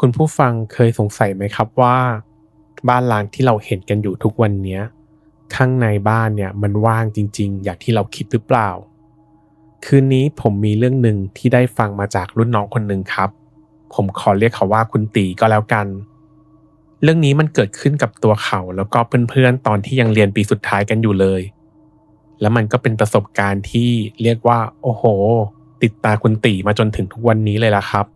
คุณผู้ฟังเคยสงสัยไหมครับว่า บ้านหล้างที่เราเห็นกันอยู่ทุกวันนี้ข้างในบ้านเนี่ยมันว่างจริง ๆ อย่างที่เราคิดหรือเปล่า คืนนี้ผมมีเรื่องหนึ่งที่ได้ฟังมาจากรุ่นน้องคนหนึ่งครับ ผมขอเรียกเขาว่าคุณตีก็แล้วกัน เรื่องนี้มันเกิดขึ้นกับตัวเขาแล้วก็เพื่อนๆตอนที่ยังเรียนปีสุดท้ายกันอยู่เลย แล้วมันก็เป็นประสบการณ์ที่เรียกว่า โอ้โห ติดตาคุณตีมาจนถึงทุกวันนี้เลยล่ะครับ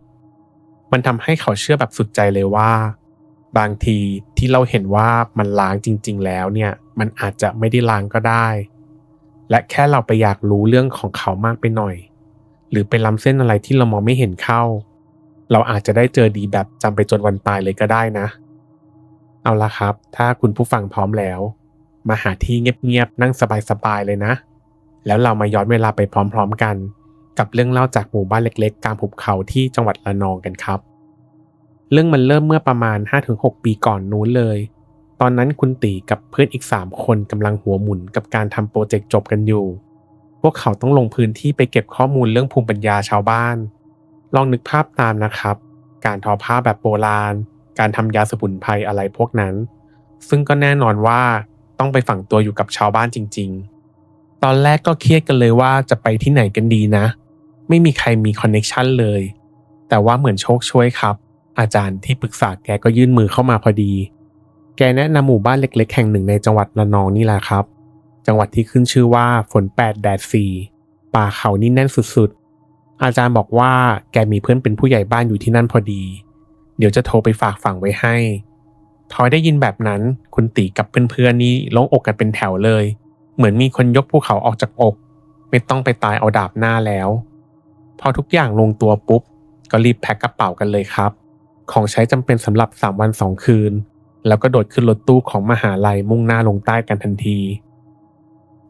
มันทำให้เขาเชื่อแบบสุดใจเลยว่า บางทีที่เราเห็นว่ามันล้างจริง ๆ แล้วเนี่ย มันอาจจะไม่ได้ล้างก็ได้ และแค่เราไปอยากรู้เรื่องของเขามากไปหน่อย หรือไปล้ำเส้นอะไรที่เรามองไม่เห็นเข้า เราอาจจะได้เจอดีแบบจำไปจนวันตายเลยก็ได้นะ เอาละครับ ถ้าคุณผู้ฟังพร้อมแล้ว มาหาที่เงียบๆนั่งสบายๆเลยนะ แล้วเรามาย้อนเวลาไปพร้อม ๆ กัน กับเรื่องเล่าจากหมู่บ้านเล็กๆ กลางหุบเขาที่จังหวัดระนองกันครับ เรื่องมันเริ่มเมื่อประมาณ 5-6 ปีก่อนนู้นเลย ตอนนั้นคุณตีกับเพื่อนอีก 3 คนกำลังหัวหมุนกับการทำโปรเจกต์จบกันอยู่ พวกเขาต้องลงพื้นที่ไปเก็บข้อมูลเรื่องภูมิปัญญาชาวบ้าน ลองนึกภาพตามนะครับ การทอผ้าแบบโบราณ การทำยาสมุนไพรอะไรพวกนั้น ซึ่งก็แน่นอนว่าต้องไปฝังตัวอยู่กับชาวบ้านจริง ๆ ตอนแรกก็เครียดกันเลยว่าจะไปที่ไหนกันดีนะ ไม่มีใครมีคอนเน็ชันเลย แต่ว่าเหมือนโชคช่วยครับ อาจารย์ที่ปรึกษาแกก็ยื่นมือเข้ามาพอดี แกแนะนำหมู่บ้านเล็ก ๆ แห่งหนึ่งในจังหวัดระนองนี่แหละครับ จังหวัดที่ขึ้นชื่อว่าฝนแปดแดดสี่ป่าเขานี่แน่นสุดๆ อาจารย์บอกว่าแกมีเพื่อนเป็นผู้ใหญ่บ้านอยู่ที่นั่นพอดี เดี๋ยวจะโทรไปฝากฝังไว้ให้ทอยได้ยินแบบนั้นคุณตีกับเพื่อนๆนี่ล่งอกกันเป็นแถวเลย เหมือนมีคนยกภูเขาออกจากอก ไม่ต้องไปตายเอาดาบหน้าแล้ว พอทุกอย่างลงตัวปุ๊บ ก็รีบแพ็คกระเป๋ากันเลยครับ ของใช้จำเป็นสำหรับ 3 วัน 2 คืน แล้วก็โดดขึ้นรถตู้ของมหาลัยมุ่งหน้าลงใต้กันทันที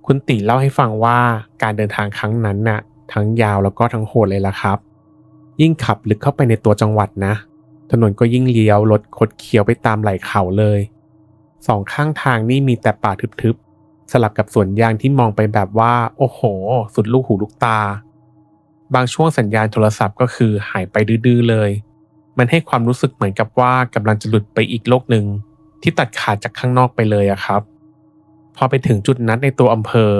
คุณตีเล่าให้ฟังว่าการเดินทางครั้งนั้นน่ะ ทั้งยาวแล้วก็ทั้งโหดเลยล่ะครับ ยิ่งขับลึกเข้าไปในตัวจังหวัดนะ ถนนก็ยิ่งเลี้ยวรถคดเคี้ยวไปตามไหล่เขาเลยสองข้างทางนี่มีแต่ป่าทึบๆ สลับกับสวนยางที่มองไปแบบว่า โอ้โห สุดลูกหูลูกตา บางช่วงสัญญาณโทรศัพท์ก็คือหายไปดื้อเลย มันให้ความรู้สึกเหมือนกับว่ากำลังจะหลุดไปอีกโลกหนึ่งที่ตัดขาดจากข้างนอกไปเลยอะครับ พอไปถึงจุดนั้นในตัวอำเภอ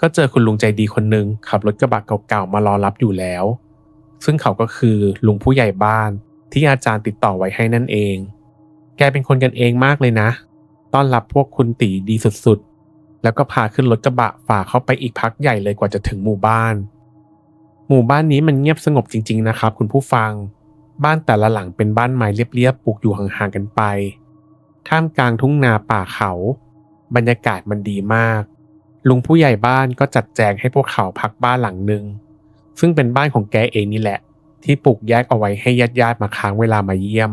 ก็เจอคุณลุงใจดีคนหนึ่งขับรถกระบะเก่าๆมารอรับอยู่แล้ว ซึ่งเขาก็คือลุงผู้ใหญ่บ้านที่อาจารย์ติดต่อไว้ให้นั่นเอง แกเป็นคนกันเองมากเลยนะ ต้อนรับพวกคุณตีดีสุดๆ แล้วก็พาขึ้นรถกระบะฝ่าเข้าไปอีกพักใหญ่เลยกว่าจะถึงหมู่บ้าน หมู่บ้านนี้มันเงียบสงบจริง ๆ นะครับ คุณผู้ฟัง บ้านแต่ละหลังเป็นบ้านไม้เรียบๆปลูกอยู่ห่างๆกันไป ท่ามกลางทุ่งนาป่าเขา บรรยากาศมันดีมาก ลุงผู้ใหญ่บ้านก็จัดแจงให้พวกเขาพักบ้านหลังหนึ่งซึ่งเป็นบ้านของแกเองนี่แหละ ที่ปลูกแยกเอาไว้ให้ญาติๆมาค้างเวลามาเยี่ยม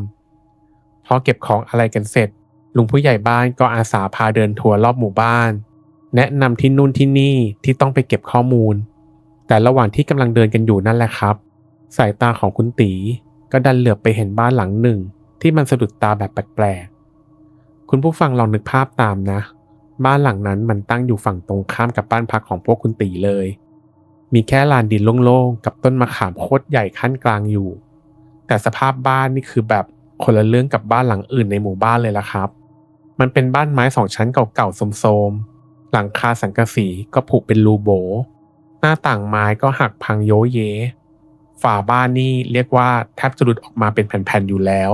พอเก็บของอะไรกันเสร็จ ลุงผู้ใหญ่บ้านก็อาสาพาเดินทัวร์รอบหมู่บ้าน แนะนำที่นู่นที่นี่ที่ต้องไปเก็บข้อมูล แต่ระหว่างที่กำลังเดินกันอยู่นั่นแหละครับ สายตาของคุณตีก็ดันเหลือบไปเห็นบ้านหลังหนึ่ง ที่มันสะดุดตาแบบแปลกๆ คุณผู้ฟังลองนึกภาพตามนะ บ้านหลังนั้นมันตั้งอยู่ฝั่งตรงข้ามกับบ้านพักของพวกคุณตีเลย มีแค่ลานดินโล่งๆ กับต้นมะขามโคตรใหญ่ขั้นกลางอยู่ แต่สภาพบ้านนี่คือแบบคนละเรื่องกับบ้านหลังอื่นในหมู่บ้านเลยล่ะครับ มันเป็นบ้านไม้สองชั้นเก่าๆโทรมๆ หลังคาสังกะสีก็ผุเป็นรูโบ หน้าต่างไม้ก็หักพังโยเย ฝาบ้านนี่เรียกว่าแทบจะหลุดออกมาเป็นแผ่นๆอยู่แล้ว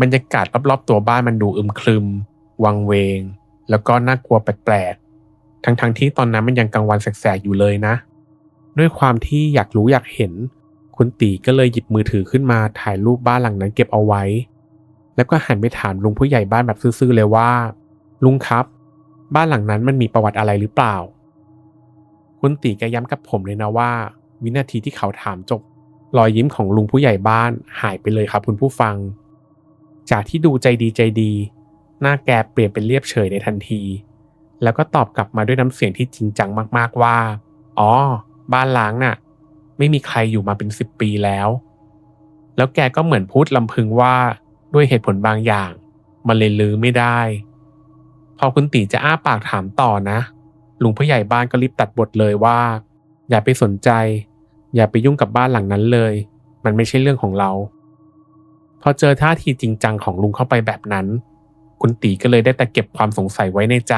บรรยากาศรอบๆตัวบ้านมันดูอึมครึม วังเวง แล้วก็น่ากลัวแปลกๆ ทั้งๆที่ตอนนั้นมันยังกลางวันแสกๆอยู่เลยนะ ด้วยความที่อยากรู้อยากเห็น คุณตีก็เลยหยิบมือถือขึ้นมาถ่ายรูปบ้านหลังนั้นเก็บเอาไว้ แล้วก็หันไปถามลุงผู้ใหญ่บ้านแบบซื่อๆเลยว่า ลุงครับ บ้านหลังนั้นมันมีประวัติอะไรหรือเปล่า คุณตีแกย้ำกับผมเลยนะว่า วินาทีที่เขาถามจบ รอยยิ้มของลุงผู้ใหญ่บ้านหายไปเลยครับคุณผู้ฟัง จากที่ดูใจดีใจดี หน้าแกเปลี่ยนเป็นเรียบเฉยในทันที แล้วก็ตอบกลับมาด้วยน้ำเสียงที่จริงจังมากๆว่า อ๋อ บ้านล้างน่ะ ไม่มีใครอยู่มาเป็นสิบปีแล้ว แล้วแกก็เหมือนพูดลำพึงว่าด้วยเหตุผลบางอย่าง มันเลยลือไม่ได้ พอคุณตีจะอ้าปากถามต่อนะ ลุงผู้ใหญ่บ้านก็รีบตัดบทเลยว่า อย่าไปสนใจ อย่าไปยุ่งกับบ้านหลังนั้นเลย มันไม่ใช่เรื่องของเรา พอเจอท่าทีจริงจังของลุงเข้าไปแบบนั้น คุณตีก็เลยได้แต่เก็บความสงสัยไว้ในใจ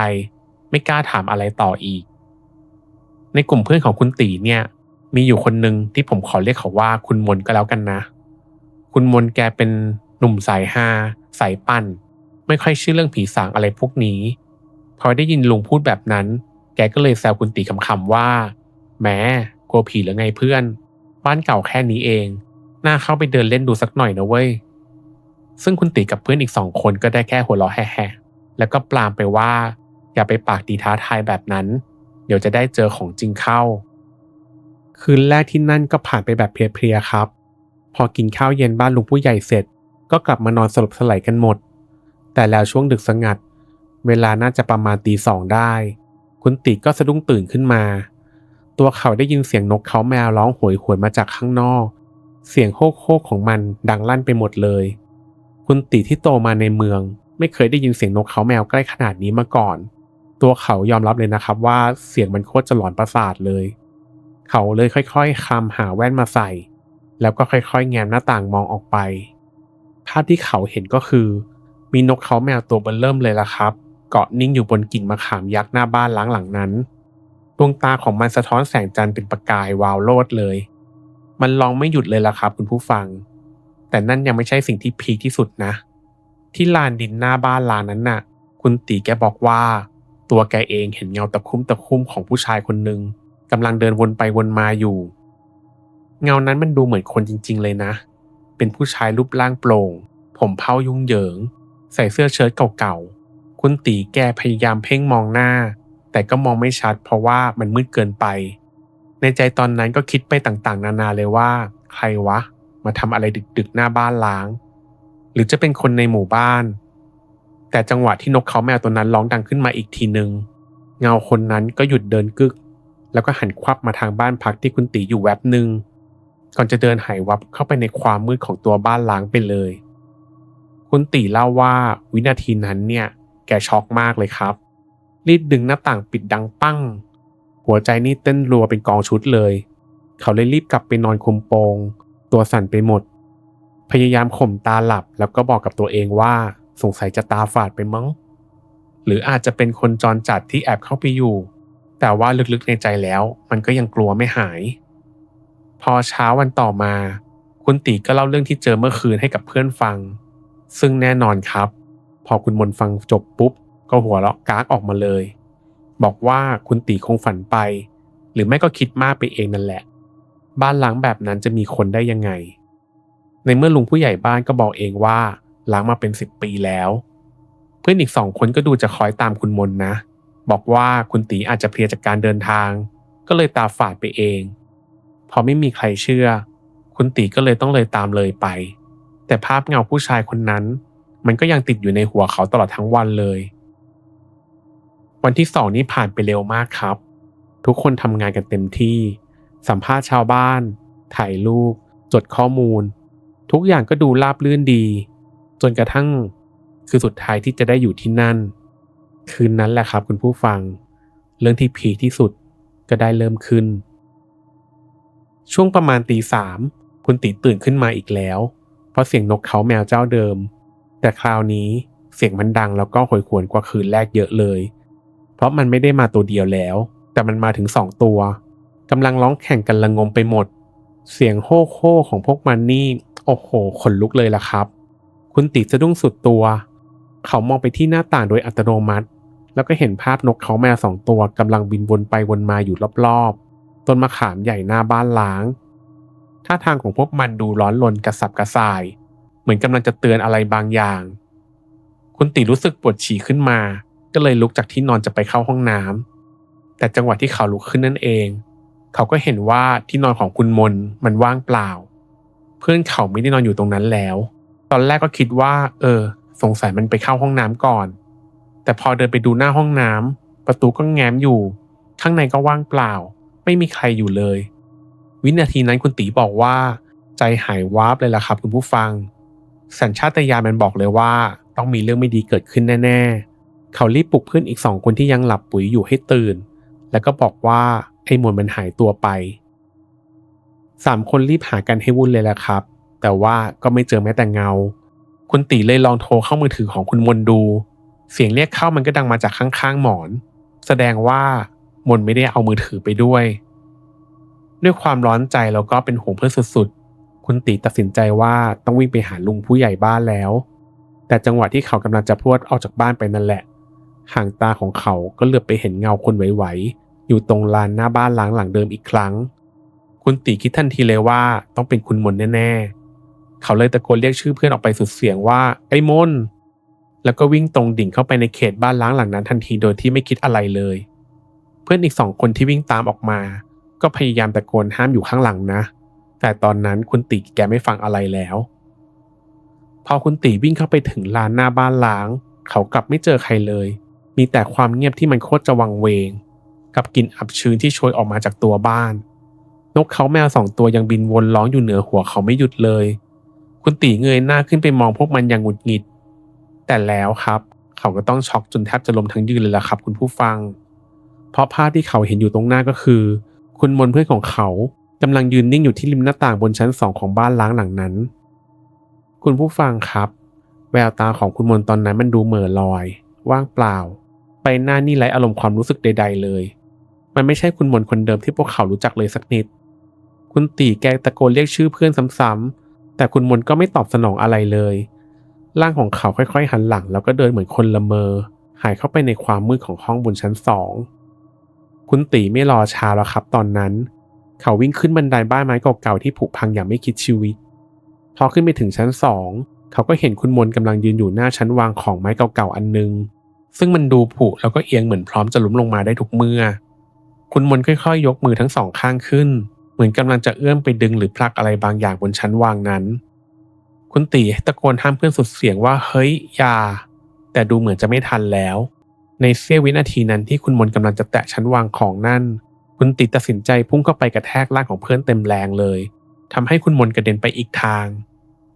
ไม่กล้าถามอะไรต่ออีก ในกลุ่มเพื่อนของคุณตีเนี่ยมีอยู่คนหนึ่งที่ผมขอเรียกเขาว่าคุณมนก็แล้วกันนะ คุณมนแกเป็นหนุ่มสายฮาสายปั่นไม่ค่อยเชื่อเรื่องผีสางอะไรพวกนี้ พอได้ยินลุงพูดแบบนั้น แกก็เลยแซวคุณตีคำๆว่าแหมกลัวผีหรือไงเพื่อน บ้านเก่าแค่นี้เอง น่าเข้าไปเดินเล่นดูสักหน่อยนะเว้ย ซึ่งคุณตีกับเพื่อนอีกสองคนก็ได้แค่หัวเราะแฮ่ๆแล้วก็ปลามไปว่า อย่าไปปากดีท้าทายแบบนั้น เดี๋ยวจะได้เจอของจริงเข้า คืนแรกที่นั่นก็ผ่านไปแบบเพลียๆครับ พอกินข้าวเย็นบ้านลุงผู้ใหญ่เสร็จ ก็กลับมานอนสลบสลายกันหมด แต่แล้วช่วงดึกสงัด เวลาน่าจะประมาณตีสองได้ คุณติก็สะดุ้งตื่นขึ้นมา ตัวเขาได้ยินเสียงนกเขาแมวร้องโหยหวนมาจากข้างนอก เสียงโฮกโฮกของมันดังลั่นไปหมดเลย คุณติที่โตมาในเมือง ไม่เคยได้ยินเสียงนกเขาแมวใกล้ขนาดนี้มาก่อน ตัวเขายอมรับเลยนะครับว่าเสียงมันโคตรจะหลอนประสาทเลย เขาเลยค่อยๆคลำหาแว่นมาใส่ แล้วก็ค่อยๆ แง้มหน้าต่างมองออกไป ภาพที่เขาเห็นก็คือ มีนกเขาแมวตัวเบิ่เริ่มเลยล่ะครับ เกาะนิ่งอยู่บนกิ่งมะขามยักษ์หน้าบ้านล้างหลังนั้น ดวงตาของมันสะท้อนแสงจันทร์เป็นประกายวาวโลดเลย มันลองไม่หยุดเลยล่ะครับคุณผู้ฟัง แต่นั่นยังไม่ใช่สิ่งที่พีคที่สุดนะ ที่ลานดินหน้าบ้านลานนั้นน่ะ คุณตีแกบอกว่า ตัวแกเองเห็นเงาตะคุ่มตะคุ่มของผู้ชายคนหนึ่งกำลังเดินวนไปวนมาอยู่ เงานั้นมันดูเหมือนคนจริง ๆ เลยนะ เป็นผู้ชายรูปร่างโปร่ง ผมเผายุ่งเหยิง ใส่เสื้อเชิ้ตเก่าๆ คุณตีแกพยายามเพ่งมองหน้า แต่ก็มองไม่ชัดเพราะว่ามันมืดเกินไป ในใจตอนนั้นก็คิดไปต่างๆ นานาเลยว่า ใครวะ มาทำอะไรดึกๆหน้าบ้านล้าง หรือจะเป็นคนในหมู่บ้าน แต่จังหวะที่นกเขาแมวตัวนั้นร้องดังขึ้นมาอีกทีหนึ่งเงาคนนั้นก็หยุดเดินกึก แล้วก็หันควับมาทางบ้านพักที่คุณตีอยู่แวบหนึ่งก่อนจะเดินหายวับเข้าไปในความมืดของตัวบ้านล้างไปเลย คุณตีเล่าว่าวินาทีนั้นเนี่ย แกช็อกมากเลยครับ รีบดึงหน้าต่างปิดดังปั้ง หัวใจนี่เต้นรัวเป็นกองชุดเลย เขาเลยรีบกลับไปนอนคุมโปง ตัวสั่นไปหมด พยายามข่มตาหลับแล้วก็บอกกับตัวเองว่าสงสัยจะตาฝาดไปมั้ง หรืออาจจะเป็นคนจรจัดที่แอบเข้าไปอยู่ แต่ว่าลึกๆในใจแล้วมันก็ยังกลัวไม่หาย พอเช้าวันต่อมา คุณตีก็เล่าเรื่องที่เจอเมื่อคืนให้กับเพื่อนฟัง ซึ่งแน่นอนครับ พอคุณมนฟังจบปุ๊บ ก็หัวเราะกากออกมาเลย บอกว่าคุณตีคงฝันไป หรือไม่ก็คิดมากไปเองนั่นแหละ บ้านล้างแบบนั้นจะมีคนได้ยังไง ในเมื่อลุงผู้ใหญ่บ้านก็บอกเองว่าล้างมาเป็นสิบปีแล้ว เพื่อนอีกสองคนก็ดูจะคอยตามคุณมนนะ บอกว่าคุณตีอาจจะเพลียจากการเดินทาง ก็เลยตาฝาดไปเอง พอไม่มีใครเชื่อ คุณตีก็เลยต้องเลยตามเลยไป แต่ภาพเงาผู้ชายคนนั้น มันก็ยังติดอยู่ในหัวเขาตลอดทั้งวันเลย วันที่สองนี้ผ่านไปเร็วมากครับ ทุกคนทำงานกันเต็มที่ สัมภาษณ์ชาวบ้าน ถ่ายรูป จดข้อมูล ทุกอย่างก็ดูราบรื่นดี จนกระทั่งคือสุดท้ายที่จะได้อยู่ที่นั่น คืนนั้นแหละครับคุณผู้ฟัง เรื่องที่พีที่สุดก็ได้เริ่มขึ้น ช่วงประมาณตีสามคุณตีตื่นขึ้นมาอีกแล้ว เพราะเสียงนกเขาแมวเจ้าเดิม แต่คราวนี้เสียงมันดังแล้วก็โหยหวนกว่าคืนแรกเยอะเลย เพราะมันไม่ได้มาตัวเดียวแล้ว แต่มันมาถึงสองตัวกำลังร้องแข่งกันระงมไปหมด เสียงโฮโฮ่ของพวกมันนี่โอ้โหขนลุกเลยล่ะครับ คุณติสะดุ้งสุดตัว เขามองไปที่หน้าต่างโดยอัตโนมัติ แล้วก็เห็นภาพนกเขาแมวสองตัวกำลังบินวนไปวนมาอยู่รอบๆต้นมะขามใหญ่หน้าบ้านล้างท่าทางของพวกมันดูร้อนรนกระสับกระส่าย เหมือนกำลังจะเตือนอะไรบางอย่าง คุณติรู้สึกปวดฉี่ขึ้นมา ก็เลยลุกจากที่นอนจะไปเข้าห้องน้ำแต่จังหวะที่เขาลุกขึ้นนั่นเอง เขาก็เห็นว่าที่นอนของคุณมนมันว่างเปล่า เพื่อนเขาไม่ได้นอนอยู่ตรงนั้นแล้ว ตอนแรกก็คิดว่า เออ สงสัยมันไปเข้าห้องน้ำก่อน แต่พอเดินไปดูหน้าห้องน้ำประตูก็แง้มอยู่ ข้างในก็ว่างเปล่า ไม่มีใครอยู่เลย วินาทีนั้นคุณตีบอกว่า ใจหายวาบเลยล่ะครับคุณผู้ฟัง สัญชาตญาณมันบอกเลยว่า ต้องมีเรื่องไม่ดีเกิดขึ้นแน่ ๆ เขารีบปลุกเพื่อนอีกสองคนที่ยังหลับปุ๋ยอยู่ให้ตื่น แล้วก็บอกว่าไอ้มวลมันหายตัวไปสามคนรีบหากันให้วุ่นเลยแหละครับ แต่ว่าก็ไม่เจอแม้แต่เงา คุณตีเลยลองโทรเข้ามือถือของคุณมนดู เสียงเรียกเข้ามันก็ดังมาจากข้างๆหมอน แสดงว่ามนไม่ได้เอามือถือไปด้วย ด้วยความร้อนใจแล้วก็เป็นห่วงเพื่อนสุดๆ คุณตีตัดสินใจว่าต้องวิ่งไปหาลุงผู้ใหญ่บ้านแล้ว แต่จังหวะที่เขากำลังจะพรวดออกจากบ้านไปนั่นแหละ ห่างตาของเขาก็เหลือบไปเห็นเงาคนไหวๆอยู่ตรงลานหน้าบ้านล้างหลังเดิมอีกครั้ง คุณตีคิดทันทีเลยว่าต้องเป็นคุณมนแน่ๆ เขาเลยตะโกนเรียกชื่อเพื่อนออกไปสุดเสียงว่าไอ้มนแล้วก็วิ่งตรงดิ่งเข้าไปในเขตบ้านล้างหลังนั้นทันทีโดยที่ไม่คิดอะไรเลย เพื่อนอีกสองคนที่วิ่งตามออกมา ก็พยายามตะโกนห้ามอยู่ข้างหลังนะ แต่ตอนนั้นคุณตีแกไม่ฟังอะไรแล้ว พอคุณตีวิ่งเข้าไปถึงลานหน้าบ้านล้าง เขากลับไม่เจอใครเลย มีแต่ความเงียบที่มันโคตรจะวังเวง กับกลิ่นอับชื้นที่โชยออกมาจากตัวบ้าน นกเขาแมวสองตัวยังบินวนร้องอยู่เหนือหัวเขาไม่หยุดเลย คุณตีเงยหน้าขึ้นไปมองพวกมันอย่างหงุดหงิด แต่แล้วครับ เขาก็ต้องช็อกจนแทบจะล้มทั้งยืนเลยล่ะครับ คุณผู้ฟัง เพราะภาพที่เขาเห็นอยู่ตรงหน้าก็คือ คุณมนเพื่อนของเขา กำลังยืนนิ่งอยู่ที่ริมหน้าต่างบนชั้นสองของบ้านล้างหลังนั้น คุณผู้ฟังครับ แววตาของคุณมนตอนนั้นมันดูเหม่อลอย ว่างเปล่า ไปหน้านี่ไร้อารมณ์ความรู้สึกใด ๆ เลย มันไม่ใช่คุณมนคนเดิมที่พวกเขารู้จักเลยสักนิด คุณตีแกตะโกนเรียกชื่อเพื่อนซ้ำๆแต่คุณมนก็ไม่ตอบสนองอะไรเลยร่างของเขาค่อยๆ หันหลังแล้วก็เดินเหมือนคนละเมอ หายเข้าไปในความมืดของห้องบนชั้นสอง คุณตีไม่รอช้าแล้วครับตอนนั้น เขาวิ่งขึ้นบันไดบ้านไม้เก่าๆที่ผุพังอย่างไม่คิดชีวิต พอขึ้นไปถึงชั้นสองเขาก็เห็นคุณมนกำลังยืนอยู่หน้าชั้นวางของไม้เก่าๆอันนึง ซึ่งมันดูผุแล้วก็เอียงเหมือนพร้อมจะล้มลงมาได้ทุกเมื่อ คุณมนค่อยๆ ยกมือทั้งสองข้างขึ้น เหมือนกำลังจะเอื้อมไปดึงหรือผลักอะไรบางอย่างบนชั้นวางนั้น คุณตีตะโกนห้ามเพื่อนสุดเสียงว่าเฮ้ยอย่าแต่ดูเหมือนจะไม่ทันแล้ว ในเสี้ยววินาทีนั้นที่คุณมนกำลังจะแตะชั้นวางของนั่น คุณตีตัดสินใจพุ่งเข้าไปกระแทกร่างของเพื่อนเต็มแรงเลยทำให้คุณมนกระเด็นไปอีกทาง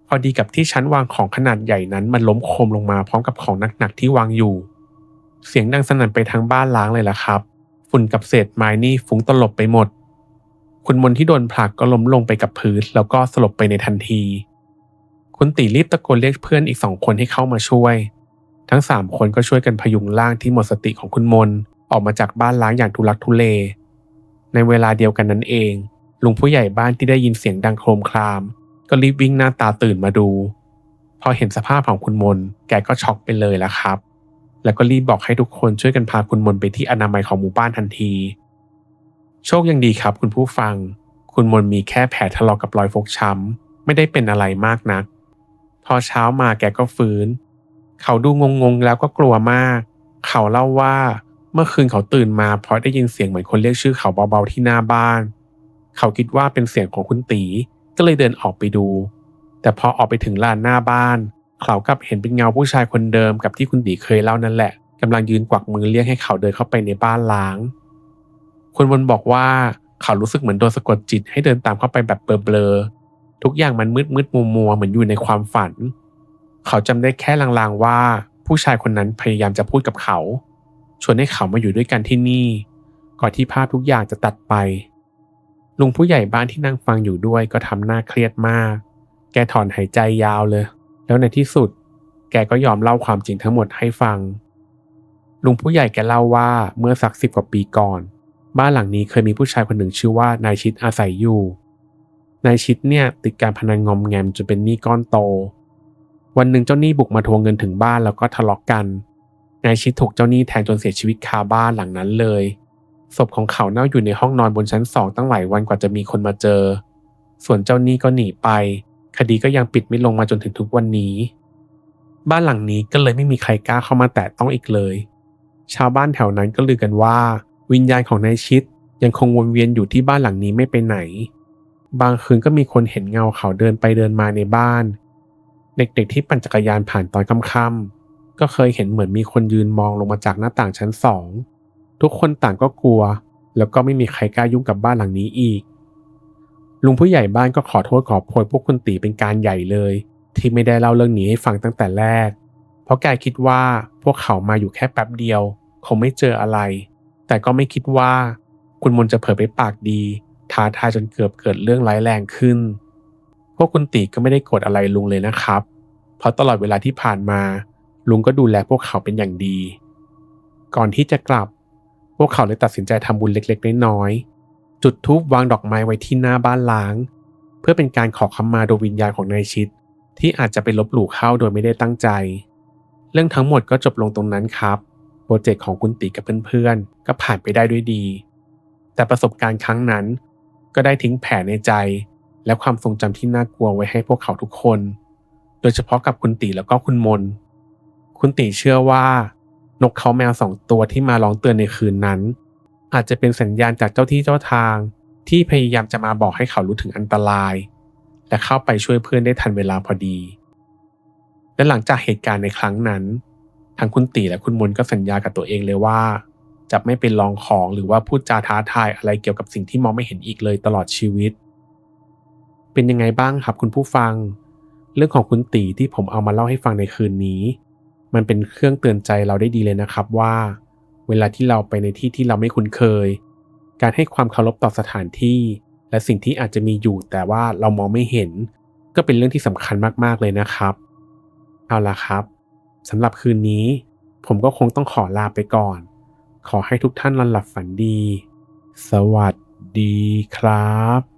พอดีกับที่ชั้นวางของขนาดใหญ่นั้นมันล้มโคมลงมาพร้อมกับของหนักๆที่วางอยู่ เสียงดังสนั่นไปทั้งบ้านล้างเลยล่ะครับ ฝุ่นกับเศษไม้นี่ฟุ้งตลบไปหมด คุณมนที่โดนผลักก็ล้มลงไปกับพื้นแล้วก็สลบไปในทันที คุณตีรีบตะโกนเรียกเพื่อนอีกสองคนให้เข้ามาช่วย ทั้งสามคนก็ช่วยกันพยุงร่างที่หมดสติของคุณมนออกมาจากบ้านล้างอย่างทุลักทุเล ในเวลาเดียวกันนั้นเอง ลุงผู้ใหญ่บ้านที่ได้ยินเสียงดังโครมคราม ก็รีบวิ่งหน้าตาตื่นมาดู พอเห็นสภาพของคุณมนแกก็ช็อกไปเลยแล้วครับ แล้วก็รีบบอกให้ทุกคนช่วยกันพาคุณมนไปที่อนามัยของหมู่บ้านทันที โชคยังดีครับคุณผู้ฟัง คุณมนมีแค่แผลถลอกกับรอยฟกช้ำไม่ได้เป็นอะไรมากนัก พอเช้ามาแกก็ฟื้น เขาดูงงๆแล้วก็กลัวมาก เขาเล่าว่า เมื่อคืนเขาตื่นมาเพราะได้ยินเสียงเหมือนคนเรียกชื่อเขาเบาๆที่หน้าบ้าน เขาคิดว่าเป็นเสียงของคุณตีก็เลยเดินออกไปดู แต่พอออกไปถึงลานหน้าบ้าน เขากับเห็นเป็นเงาผู้ชายคนเดิมกับที่คุณตีเคยเล่านั่นแหละกำลังยืนกวักมือเรียกให้เขาเดินเข้าไปในบ้านล้างคุณวนบอกว่าเขารู้สึกเหมือนโดนสะกดจิตให้เดินตามเข้าไปแบบเบลอๆทุกอย่างมันมืดมืดมัวมัวเหมือนอยู่ในความฝัน เขาจำได้แค่ลางๆว่าผู้ชายคนนั้นพยายามจะพูดกับเขา ชวนให้เขามาอยู่ด้วยกันที่นี่ ก่อนที่ภาพทุกอย่างจะตัดไป ลุงผู้ใหญ่บ้านที่นั่งฟังอยู่ด้วยก็ทำหน้าเครียดมาก แกถอนหายใจยาวเลย แล้วในที่สุด แกก็ยอมเล่าความจริงทั้งหมดให้ฟัง ลุงผู้ใหญ่แกเล่าว่าเมื่อสักสิบกว่าปีก่อน บ้านหลังนี้เคยมีผู้ชายคนหนึ่งชื่อว่านายชิดอาศัยอยู่ นายชิดเนี่ยติดการพนันงอมแงมจนเป็นหนี้ก้อนโต วันหนึ่งเจ้าหนี้บุกมาทวงเงินถึงบ้านแล้วก็ทะเลาะกกัน นายชิดถูกเจ้าหนี้แทงจนเสียชีวิตคาบ้านหลังนั้นเลย ศพของเขาเน่าอยู่ในห้องนอนบนชั้นสองตั้งหลายวันกว่าจะมีคนมาเจอ ส่วนเจ้าหนี้ก็หนีไป คดีก็ยังปิดไม่ลงมาจนถึงทุกวันนี้ บ้านหลังนี้ก็เลยไม่มีใครกล้าเข้ามาแตะต้องอีกเลย ชาวบ้านแถวนั้นก็ลือกันว่า วิญญาณของนายชิดยังคงวนเวียนอยู่ที่บ้านหลังนี้ไม่ไปไหน บางคืนก็มีคนเห็นเงาเขาเดินไปเดินมาในบ้าน เด็กๆที่ปั่นจักรยานผ่านตอนค่ำ ก็เคยเห็นเหมือนมีคนยืนมองลงมาจากหน้าต่างชั้นสอง ทุกคนต่างก็กลัว แล้วก็ไม่มีใครกล้ายุ่งกับบ้านหลังนี้อีก ลุงผู้ใหญ่บ้านก็ขอโทษขอโพยพวกคุณตีเป็นการใหญ่เลย ที่ไม่ได้เล่าเรื่องนี้ให้ฟังตั้งแต่แรก เพราะแกคิดว่าพวกเขามาอยู่แค่แป๊บเดียว คงไม่เจออะไร แต่ก็ไม่คิดว่า คุณมนจะเผลอไปปากดีท้าทายจนเกือบเกิดเรื่องร้ายแรงขึ้น พวกคุณตีก็ไม่ได้โกรธอะไรลุงเลยนะครับ เพราะตลอดเวลาที่ผ่านมา ลุงก็ดูแลพวกเขาเป็นอย่างดี ก่อนที่จะกลับ พวกเขาเลยตัดสินใจทำบุญเล็กๆ น้อยๆ จุดธูปวางดอกไม้ไว้ที่หน้าบ้านล้าง เพื่อเป็นการขอขมาดวงวิญญาณของนายชิด ที่อาจจะไปลบหลู่เข้าโดยไม่ได้ตั้งใจ เรื่องทั้งหมดก็จบลงตรงนั้นครับ โปรเจกต์ของคุณตีกับเพื่อนๆ ก็ผ่านไปได้ด้วยดี แต่ประสบการณ์ครั้งนั้นก็ได้ทิ้งแผลในใจ และความทรงจำที่น่ากลัวไว้ให้พวกเขาทุกคน โดยเฉพาะกับคุณตีแล้วก็คุณมน คุณตีเชื่อว่า นกเขาแมวสองตัวที่มาร้องเตือนในคืนนั้น อาจจะเป็นสัญญาณจากเจ้าที่เจ้าทาง ที่พยายามจะมาบอกให้เขารู้ถึงอันตราย และเข้าไปช่วยเพื่อนได้ทันเวลาพอดี และหลังจากเหตุการณ์ในครั้งนั้นทั้งคุณตีและคุณมนก็สัญญากับตัวเองเลยว่า จะไม่เป็นลองของหรือว่าพูดจาท้าทายอะไรเกี่ยวกับสิ่งที่มองไม่เห็นอีกเลยตลอดชีวิต เป็นยังไงบ้างครับคุณผู้ฟัง เรื่องของคุณตีที่ผมเอามาเล่าให้ฟังในคืนนี้ มันเป็นเครื่องเตือนใจเราได้ดีเลยนะครับว่า เวลาที่เราไปในที่ที่เราไม่คุ้นเคย การให้ความเคารพต่อสถานที่ และสิ่งที่อาจจะมีอยู่แต่ว่าเรามองไม่เห็น ก็เป็นเรื่องที่สำคัญมากๆเลยนะครับเอาล่ะครับสำหรับคืนนี้ ผมก็คงต้องขอลาไปก่อน ขอให้ทุกท่านนอนหลับฝันดี สวัสดีครับ